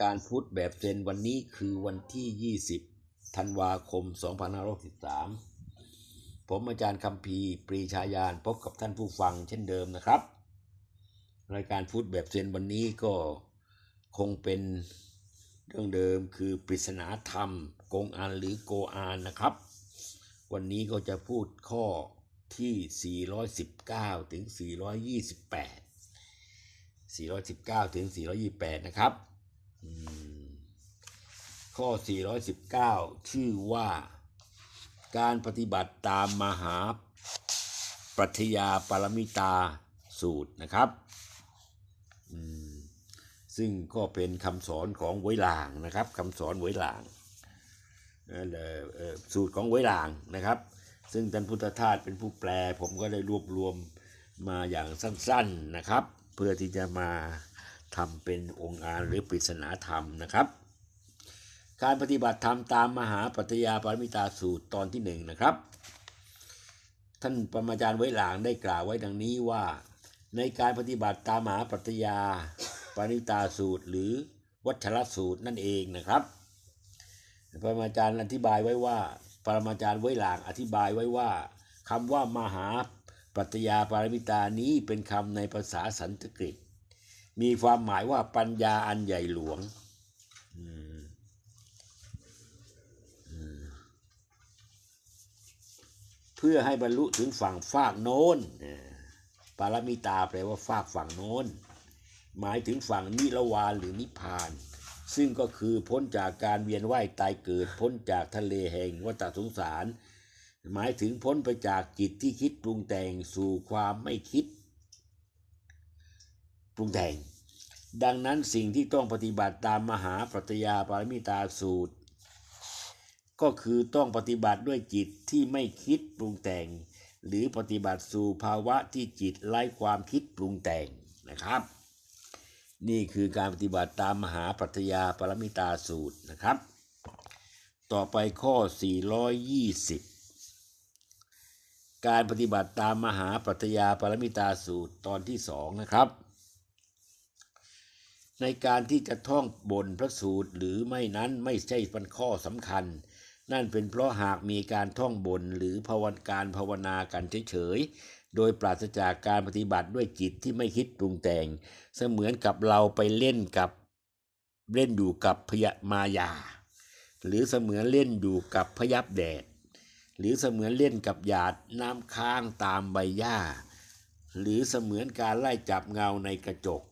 การพุทธแบบเซนวันนี้คือวันที่ 20 ธันวาคม 2563 ผมอาจารย์คำพีปรีชายานพบกับท่านผู้ฟังเช่นเดิมนะครับ รายการพุทธแบบเซนวันนี้ก็คงเป็นเรื่องเดิมคือปริศนาธรรมกงอานหรือโกอานนะครับ วันนี้ก็จะพูดข้อที่ 419 ถึง 428 419 ถึง 428 นะครับ ข้อ 419 ชื่อว่า การปฏิบัติตามมหาปรัชญาปรมิตาสูตรนะครับซึ่งก็เป็นคำสอนของไวหลางนะครับคำสอนไวหลางสูตรของไวหลางนะครับ ซึ่งท่านพุทธทาสเป็นผู้แปล ผมก็ได้รวบรวมมาอย่างสั้น ๆนะครับ เพื่อที่จะมา ทำเป็นองค์การหรือปริศนาธรรมนะครับ การปฏิบัติธรรมตามมหาปฏิยาปรมิตาสูตรตอนที่หนึ่งนะครับ ท่านปรมาจารย์ไว้หลางได้กล่าวไว้ดังนี้ว่า ในการปฏิบัติตามมหาปฏิยาปรมิตาสูตรหรือวัชรสูตรนั่นเองนะครับปรมาจารย์อธิบายไว้ว่า ปรมาจารย์ไว้หลางอธิบายไว้ว่าคำว่ามหาปรัตยาปารมิตานี้เป็นคำในภาษาสันสกฤต มีความหมายว่าปัญญาอันใหญ่หลวงเพื่อให้บรรลุถึงฝั่งฟากโน้นปารมิตาแปลว่าฟากฝั่งโน้น หมายถึงฝั่งนิรวานหรือนิพพาน ซึ่งก็คือพ้นจากการเวียนว่ายตายเกิด พ้นจากทะเลแห่งวัฏสงสาร หมายถึงพ้นไปจากจิตที่คิดปรุงแต่งสู่ความไม่คิด ปรุงแต่ง ดังนั้นสิ่งที่ต้องปฏิบัติตามมหาปรัตยาปารมิตาสูตร ก็คือต้องปฏิบัติด้วยจิตที่ไม่คิดปรุงแต่ง หรือปฏิบัติสู่ภาวะที่จิตไร้ความคิดปรุงแต่งนะครับ นี่คือการปฏิบัติตามมหาปรัชญาปรมิตาสูตรนะครับ ต่อไปข้อ 420การปฏิบัติตามมหาปรัชญาปรมิตาสูตรตอนที่สองนะครับ ในการที่จะท่องบนพระสูตรหรือไม่นั้นไม่ใช่เป็นข้อสำคัญ นั่นเป็นเพราะหากมีการท่องบนหรือภาวนาการภาวนากันเฉยๆ โดยปราศจากการปฏิบัติด้วยจิตที่ไม่คิดปรุงแต่ง เสมือนกับเราไปเล่นกับเล่นอยู่กับพยมายา หรือเสมือนเล่นอยู่กับพยับแดด หรือเสมือนเล่นกับหยาดน้ำค้างตามใบหญ้า หรือเสมือนการไล่จับเงาในกระจก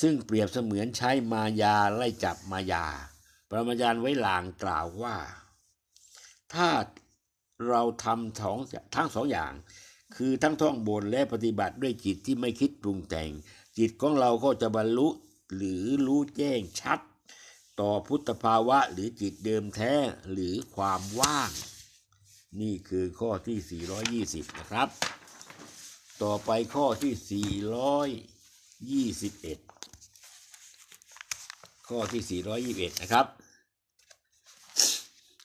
ซึ่งเปรียบเสมือนใช้มายาไล่จับมายา ปรมาจารย์ไว้หลางกล่าวว่า ถ้าเราทำสองทั้งสองอย่าง คือทั้งท่องบนและปฏิบัติด้วยจิตที่ไม่คิดปรุงแต่ง จิตของเราก็จะบรรลุหรือรู้แจ้งชัด ต่อพุทธภาวะหรือจิตเดิมแท้หรือความว่าง นี่คือข้อที่ 420 นะครับ ต่อไปข้อที่ 421 ข้อที่ 421 นะครับ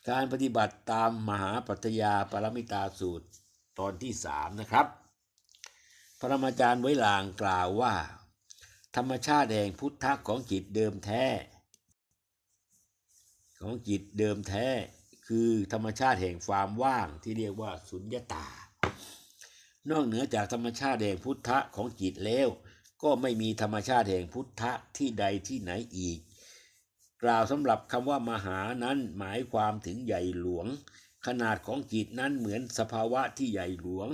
การปฏิบัติตามมหาปัตยาปรมิตาสูตรตอนที่สามนะครับ พระมาจารย์ไว้ลางกล่าวว่า ธรรมชาติแห่งพุทธะของจิตเดิมแท้ ของจิตเดิมแท้ คือธรรมชาติแห่งความว่างที่เรียกว่าสุญญตา นอกเหนือจากธรรมชาติแห่งพุทธะของจิตแล้วก็ไม่มีธรรมชาติแห่งพุทธะที่ใดที่ไหนอีก กล่าวสำหรับคำว่ามหานั้นหมายความถึงใหญ่หลวง ขนาดของจิตนั้นเหมือนสภาวะที่ใหญ่หลวง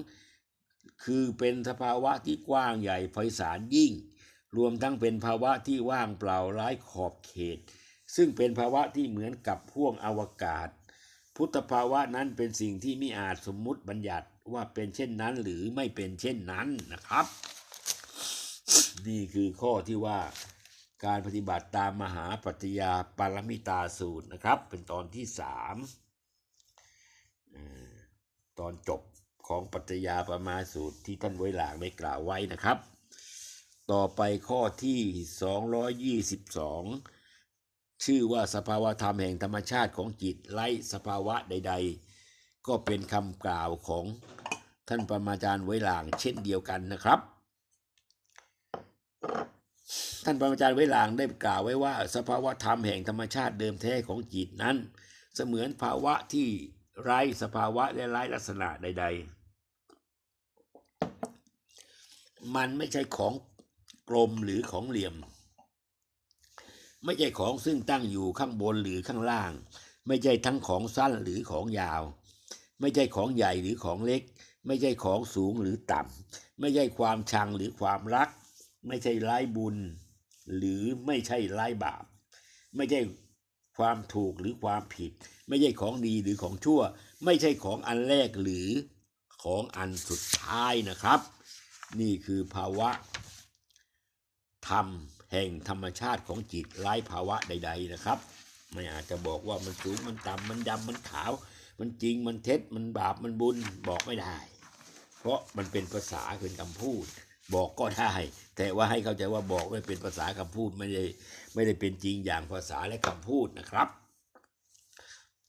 คือเป็นสภาวะที่กว้างใหญ่ไพศาลยิ่ง รวมทั้งเป็นภาวะที่ว่างเปล่าไร้ขอบเขต ซึ่งเป็นภาวะที่เหมือนกับพ่วงอวกาศ พุทธภาวะนั้นเป็นสิ่งที่ไม่อาจสมมุติบัญญัติว่าเป็นเช่นนั้นหรือไม่เป็นเช่นนั้นนะครับ นี่คือข้อที่ว่า การปฏิบัติตามมหาปรัชญาปารมิตาสูตรนะครับ เป็นตอนที่สามตอนจบของปรัชญาปรมาสูตรที่ท่านไว้หลางได้กล่าวไว้นะครับ ต่อไปข้อที่ 222 ชื่อว่าสภาวะธรรมแห่งธรรมชาติของจิตไร้สภาวะใด ๆ ก็เป็นคำกล่าวของท่านปรมาจารย์ไว้หลางเช่นเดียวกันนะครับ ท่านปรมาจารย์ไว้ลางได้กล่าวไว้ว่า สภาวะธรรมแห่งธรรมชาติเดิมแท้ของจิตนั้น เสมือนภาวะที่ไร้สภาวะและไร้ลักษณะใด ๆ มันไม่ใช่ของกลมหรือของเหลี่ยม ไม่ใช่ของซึ่งตั้งอยู่ข้างบนหรือข้างล่าง ไม่ใช่ทั้งของสั้นหรือของยาว ไม่ใช่ของใหญ่หรือของเล็ก ไม่ใช่ของสูงหรือต่ำไม่ใช่ความชังหรือความรัก ไม่ใช่ร้บุญ หรือไม่ใช่ร้บาป ไม่ใช่ความถูกหรือความผิด ไม่ใช่ของดีหรือของชั่ว ไม่ใช่ของอันแรกหรือของอันสุดท้ายนะครับ นี่คือภาวะธรรมแห่งธรรมชาติของจิตไร้ภาวะใด ๆนะครับ ไม่อาจจะบอกว่ามันสูงมันต่ำมันดำมันขาว มันจริงมันเท็จมันบาปมันบุญบอกไม่ได้ เพราะมันเป็นภาษาเป็นคำพูด บอกก็ได้ แต่ว่าให้เข้าใจว่าบอกไม่เป็นภาษาคำพูดไม่ได้ไม่ได้เป็นจริงอย่างภาษาและคำพูดนะครับ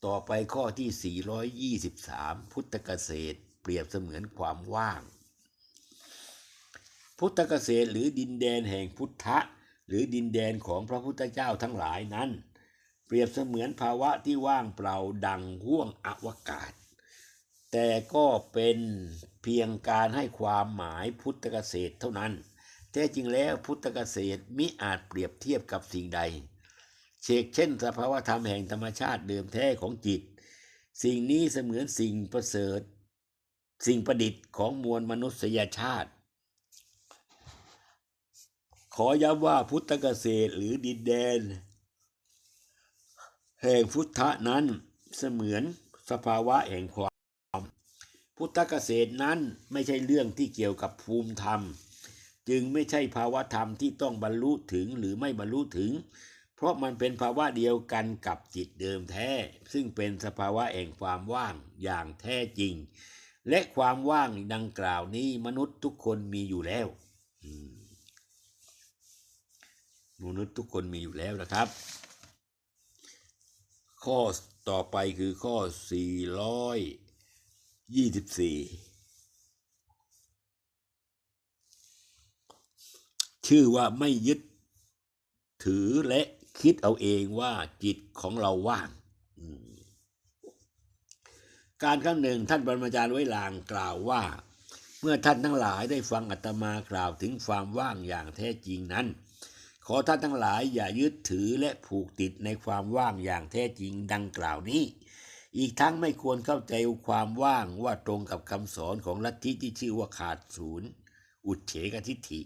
ต่อไปข้อที่ 423 พุทธเกษตร เปรียบเสมือนความว่าง พุทธเกษตรหรือดินแดนแห่งพุทธะ หรือดินแดนของพระพุทธเจ้าทั้งหลายนั้น เปรียบเสมือนภาวะที่ว่างเปล่าดังห้วงอวกาศ แต่ก็เป็นเพียงการให้ความหมายพุทธเกษตรเท่านั้น แท้จริงแล้วพุทธเกษตรมิอาจเปรียบเทียบกับสิ่งใด เชกเช่น สภาวธรรมแห่งธรรมชาติเดิมแท้ของจิต สิ่งนี้เสมือนสิ่งประเสริฐ สิ่งประดิษฐ์ของมวลมนุษยชาติ ขอย้ำว่าพุทธเกษตรหรือดินแดน แห่งพุทธะนั้นเสมือนสภาวะแห่งความ พุทธเกษตรนั้นไม่ใช่เรื่องที่เกี่ยวกับภูมิธรรม จึงไม่ใช่ภาวะธรรมที่ต้องบรรลุถึงหรือไม่บรรลุถึง เพราะมันเป็นภาวะเดียวกันกับจิตเดิมแท้ ซึ่งเป็นสภาวะแห่งความว่างอย่างแท้จริง และความว่างดังกล่าวนี้มนุษย์ทุกคนมีอยู่แล้วมนุษย์ทุกคนมีอยู่แล้วนะครับ ข้อต่อไปคือข้อ 424ชื่อว่าไม่ยึดถือและคิดเอาเองว่าจิตของเราว่าง การครั้งหนึ่งท่านบรรมจารย์ไว้ลางกล่าวว่า เมื่อท่านทั้งหลายได้ฟังอาตมากล่าวถึงความว่างอย่างแท้จริงนั้น ขอท่านทั้งหลายอย่ายึดถือและผูกติดในความว่างอย่างแท้จริงดังกล่าวนี้ อีกทั้งไม่ควรเข้าใจความว่างว่าตรงกับคำสอนของลัทธิที่ชื่อว่าขาดศูนย์ อุดเฉกทิฏฐิ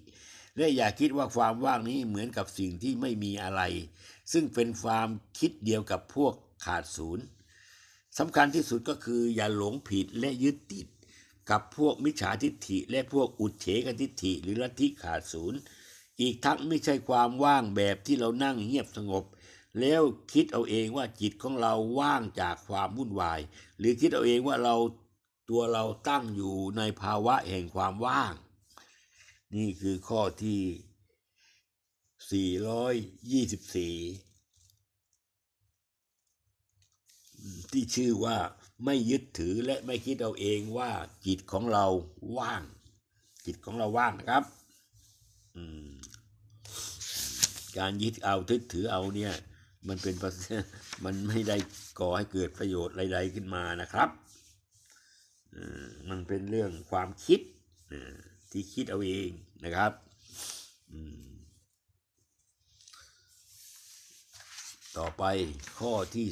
และอย่าคิดว่าความว่างนี้เหมือนกับสิ่งที่ไม่มีอะไร ซึ่งเป็นความคิดเดียวกับพวกขาดศูนย์สำคัญที่สุดก็คืออย่าหลงผิดและยึดติด กับพวกมิจฉาทิฏฐิ และพวกอุดเฉกทิฏฐิ หรือลัทธิขาดศูนย์ อีกทั้งไม่ใช่ความว่างแบบที่เรานั่งเงียบสงบ แล้วคิดเอาเองว่าจิตของเราว่างจากความวุ่นวาย หรือคิดเอาเองว่าเราตัวเราตั้งอยู่ในภาวะแห่งความว่าง นี่คือข้อที่ 424 ที่ชื่อว่าไม่ยึดถือและไม่คิดเอาเองว่าจิตของเราว่าง จิตของเราว่างนะครับการยึดเอาทึดถือเอาเนี่ย มันเป็นมันไม่ได้ก่อให้เกิดประโยชน์ใดๆขึ้นมานะครับอ่อมันเป็นเรื่องความคิดอ่อที่คิดเอาเองนะครับอืมต่อไปข้อที่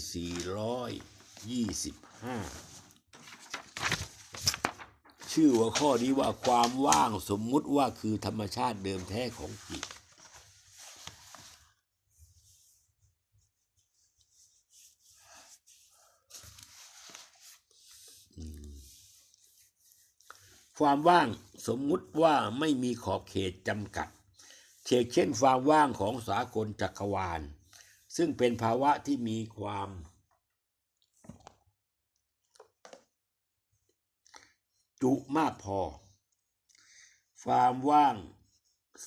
425 ชื่อว่าข้อนี้ว่าความว่างสมมุติว่าคือธรรมชาติเดิมแท้ของจิต ความว่างสมมุติว่าไม่มีขอบเขตจำกัดเช่นเช่นความว่างของสากลจักรวาล ซึ่งเป็นภาวะที่มีความ จุมากพอ ความว่าง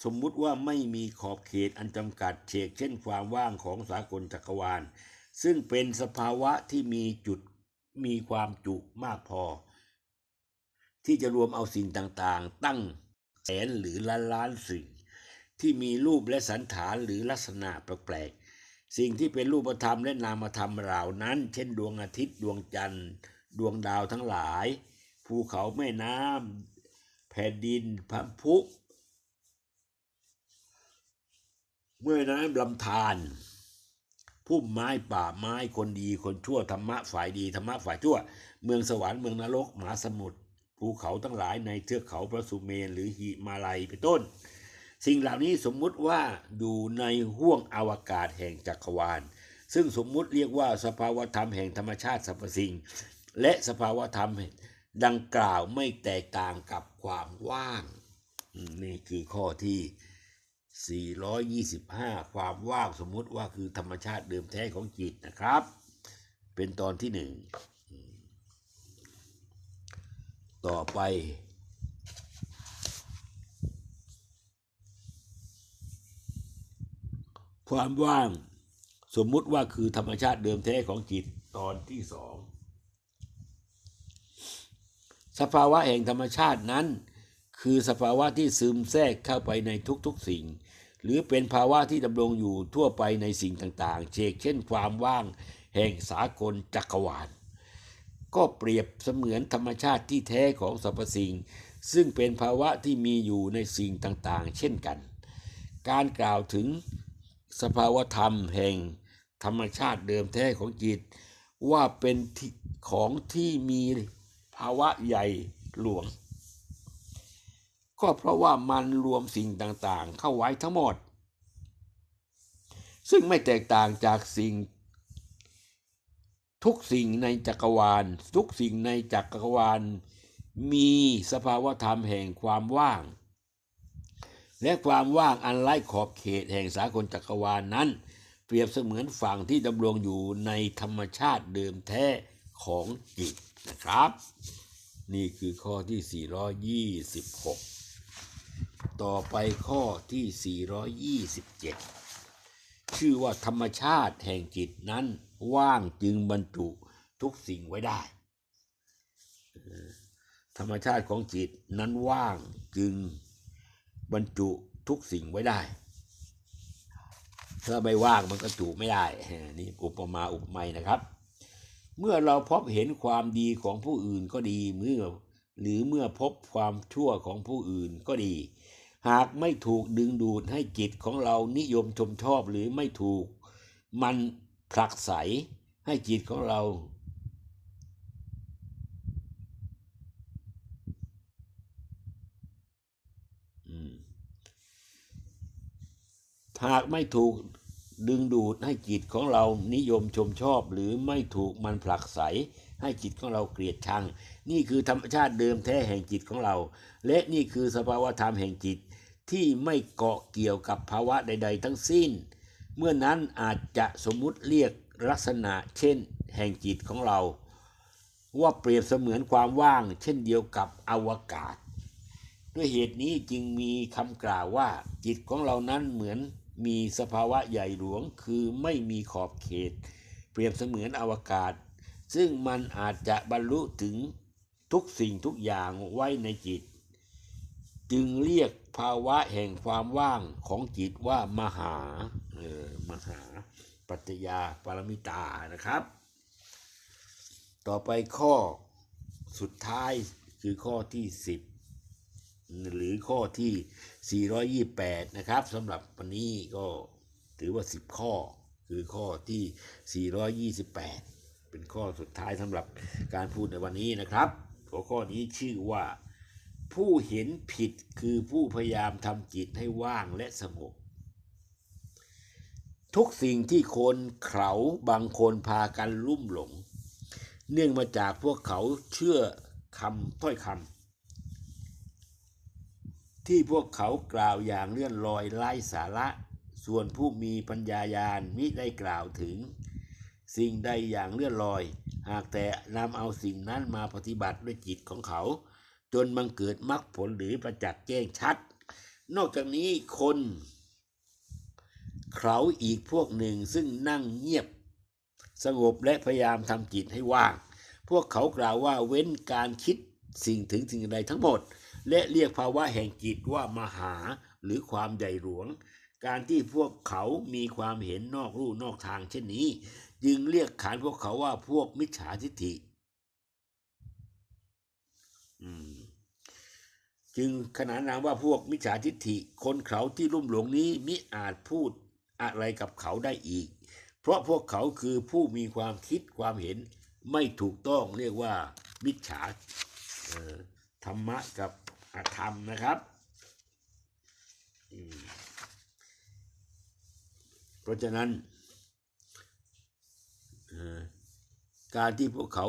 สมมุติว่าไม่มีขอบเขตอันจำกัดเช่นเช่นความว่างของสากลจักรวาล ซึ่งเป็นสภาวะที่มีจุดมีความจุมากพอ ที่จะรวมเอาสิ่งต่างๆ ตั้งแสนหรือล้านล้านสิ่ง ที่มีรูปและสันฐานหรือลักษณะแปลกๆสิ่งที่เป็นรูปธรรมและนามธรรมเหล่านั้น เช่นดวงอาทิตย์ดวงจันทร์ ดวงดาวทั้งหลาย ภูเขาแม่น้ำแผ่นดินพัมพุเมื่อน้ำลำธารพุ่มไม้ป่าไม้คนดีคนชั่วธรรมะฝ่ายดีธรรมะฝ่ายชั่ว เมืองสวรรค์เมืองนรกมหาสมุทร ภูเขาทั้งหลายในเทือกเขาพระสุเมนหรือหิมาลัยเป็นต้น สิ่งเหล่านี้สมมุติว่าอยู่ในห้วงอวกาศแห่งจักรวาล ซึ่งสมมุติเรียกว่าสภาวธรรมแห่งธรรมชาติสรรพสิ่ง และสภาวธรรมดังกล่าวไม่แตกต่างกับความว่าง นี่คือข้อที่ 425 ความว่างสมมุติว่าคือธรรมชาติเดิมแท้ของจิตนะครับ เป็นตอนที่หนึ่ง ต่อไป ความว่างสมมุติว่าคือธรรมชาติเดิมแท้ของจิตตอนที่สอง สภาวะแห่งธรรมชาตินั้น คือสภาวะที่ซึมแทรกเข้าไปในทุกๆสิ่ง หรือเป็นภาวะที่ดำรงอยู่ทั่วไปในสิ่งต่างๆ เชกเช่นความว่างแห่งสากลจักรวาล ก็เปรียบเสมือนธรรมชาติที่แท้ของสรรพสิ่ง ซึ่งเป็นภาวะที่มีอยู่ในสิ่งต่างๆ เช่นกัน การกล่าวถึงสภาวธรรมแห่งธรรมชาติเดิมแท้ของจิต ว่าเป็นของที่มีภาวะใหญ่หลวง ก็เพราะว่ามันรวมสิ่งต่างๆ เข้าไว้ทั้งหมด ซึ่งไม่แตกต่างจากสิ่ง ทุกสิ่งในจักรวาล ทุกสิ่งในจักรวาล มีสภาวธรรมแห่งความว่าง และความว่างอันไร้ขอบเขตแห่งสากลจักรวาลนั้น เปรียบเสมือนฝั่งที่ดำรงอยู่ในธรรมชาติเดิมแท้ของจิตนะครับ นี่คือข้อที่ 426 ต่อไปข้อที่ 427 ชื่อว่าธรรมชาติแห่งจิตนั้น ว่างจึงบรรจุทุกสิ่งไว้ได้ ธรรมชาติของจิตนั้นว่างจึงบรรจุทุกสิ่งไว้ได้ ถ้าไม่ว่างมันก็จุไม่ได้ นี่อุปมาอุปไมยนะครับ เมื่อเราพบเห็นความดีของผู้อื่นก็ดีเมื่อหรือเมื่อพบความชั่วของผู้อื่นก็ดี หากไม่ถูกดึงดูดให้จิตของเรานิยมชมชอบหรือไม่ถูก มัน ผลักไสให้จิตของเรา หากไม่ถูกดึงดูดให้จิตของเรานิยมชมชอบ หรือไม่ถูกมันผลักไสให้จิตของเราเกลียดชัง นี่คือธรรมชาติเดิมแท้แห่งจิตของเรา และนี่คือสภาวะธรรมแห่งจิตที่ไม่เกาะเกี่ยวกับภาวะใด ๆ ทั้งสิ้น เมื่อนั้นอาจจะสมมุติเรียกลักษณะเช่นแห่งจิตของเรา ว่าเปรียบเสมือนความว่าง เช่นเดียวกับอวกาศ ด้วยเหตุนี้จึงมีคำกล่าวว่า จิตของเรานั้นเหมือนมีสภาวะใหญ่หลวงคือไม่มีขอบเขต เปรียบเสมือนอวกาศ ซึ่งมันอาจจะบรรลุถึงทุกสิ่งทุกอย่างไว้ในจิต จึงเรียกภาวะแห่งความว่างของจิตว่ามหา มหาปัจจยาปรมิตานะครับ ต่อไปข้อสุดท้ายคือข้อที่ 10 หรือข้อที่ 428 นะครับสำหรับวันนี้ก็ถือว่า 10 ข้อคือข้อที่ 428 เป็นข้อสุดท้ายสำหรับการพูดในวันนี้นะครับ หัวข้อนี้ชื่อว่าผู้เห็นผิดคือผู้พยายามทำจิตให้ว่างและสงบ ทุกสิ่งที่คนเขาบางคนพากันลุ่มหลง เนื่องมาจากพวกเขาเชื่อคำถ้อยคำที่พวกเขากล่าวอย่างเลื่อนลอยไร้สาระ ส่วนผู้มีปัญญายาณมิได้กล่าวถึง สิ่งใดอย่างเลื่อนลอย หากแต่นำเอาสิ่งนั้นมาปฏิบัติด้วยจิตของเขา จนบังเกิดมรรคผลหรือประจักษ์แจ้งชัด นอกจากนี้คน เขาอีกพวกหนึ่งซึ่งนั่งเงียบ สงบและพยายามทำจิตให้ว่าง พวกเขากล่าวว่าเว้นการคิดสิ่งถึงสิ่งใดทั้งหมด และเรียกภาวะแห่งจิตว่ามหาหรือความใหญ่หลวง การที่พวกเขามีความเห็นนอกรูนอกทางเช่นนี้ จึงเรียกขานพวกเขาว่าพวกมิจฉาทิฏฐิจึงขนานนามว่าพวกมิจฉาทิฏฐิ คนเขาที่ลุ่มหลงนี้มิอาจพูด อะไรกับเขาได้อีก เพราะพวกเขาคือผู้มีความคิดความเห็นไม่ถูกต้องเรียกว่ามิจฉาธรรมะกับอธรรมนะครับ เพราะฉะนั้น การที่พวกเขา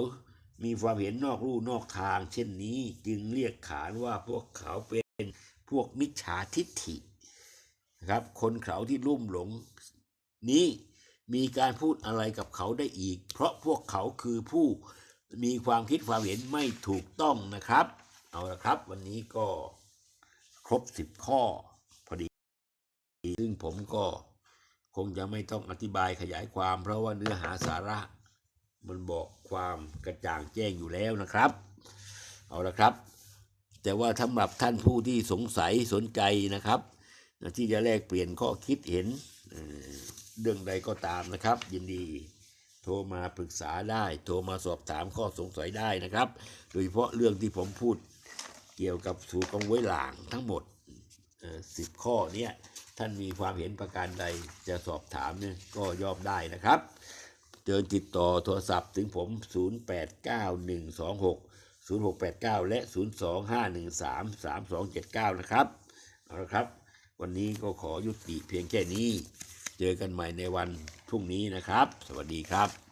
มีความเห็นนอกรูนอกทาง เช่นนี้จึงเรียกขานว่าพวกเขาเป็นพวกมิจฉาทิฏฐิ นะครับ คนเขาที่ลุ่มหลงนี้มีการพูดอะไรกับเขาได้อีก เพราะพวกเขาคือผู้มีความคิดความเห็นไม่ถูกต้องนะครับ เอาละครับ วันนี้ก็ครบสิบข้อพอดี ซึ่งผมก็คงจะไม่ต้องอธิบายขยายความ เพราะว่าเนื้อหาสาระ มันบอกความกระจ่างแจ้งอยู่แล้วนะครับ เอาละครับ แต่ว่าสำหรับท่านผู้ที่สงสัยสนใจนะครับ ที่จะแลกเปลี่ยนข้อคิดเห็นเรื่องใดก็ตามนะครับ ยินดีโทรมาปรึกษาได้ โทรมาสอบถามข้อสงสัยได้นะครับ โดยเฉพาะเรื่องที่ผมพูดเกี่ยวกับสูตรกองไว้หลางทั้งหมดสิบข้อเนี้ยท่านมีความเห็นประการใดจะสอบถามเนี่ยก็ยอมได้นะครับเชิญติดต่อโทรศัพท์ถึงผม 089126 0689 และ 025133279 นะครับ เอาละครับ วันนี้ก็ขอยุติเพียงแค่นี้ เจอกันใหม่ในวันพรุ่งนี้นะครับ สวัสดีครับ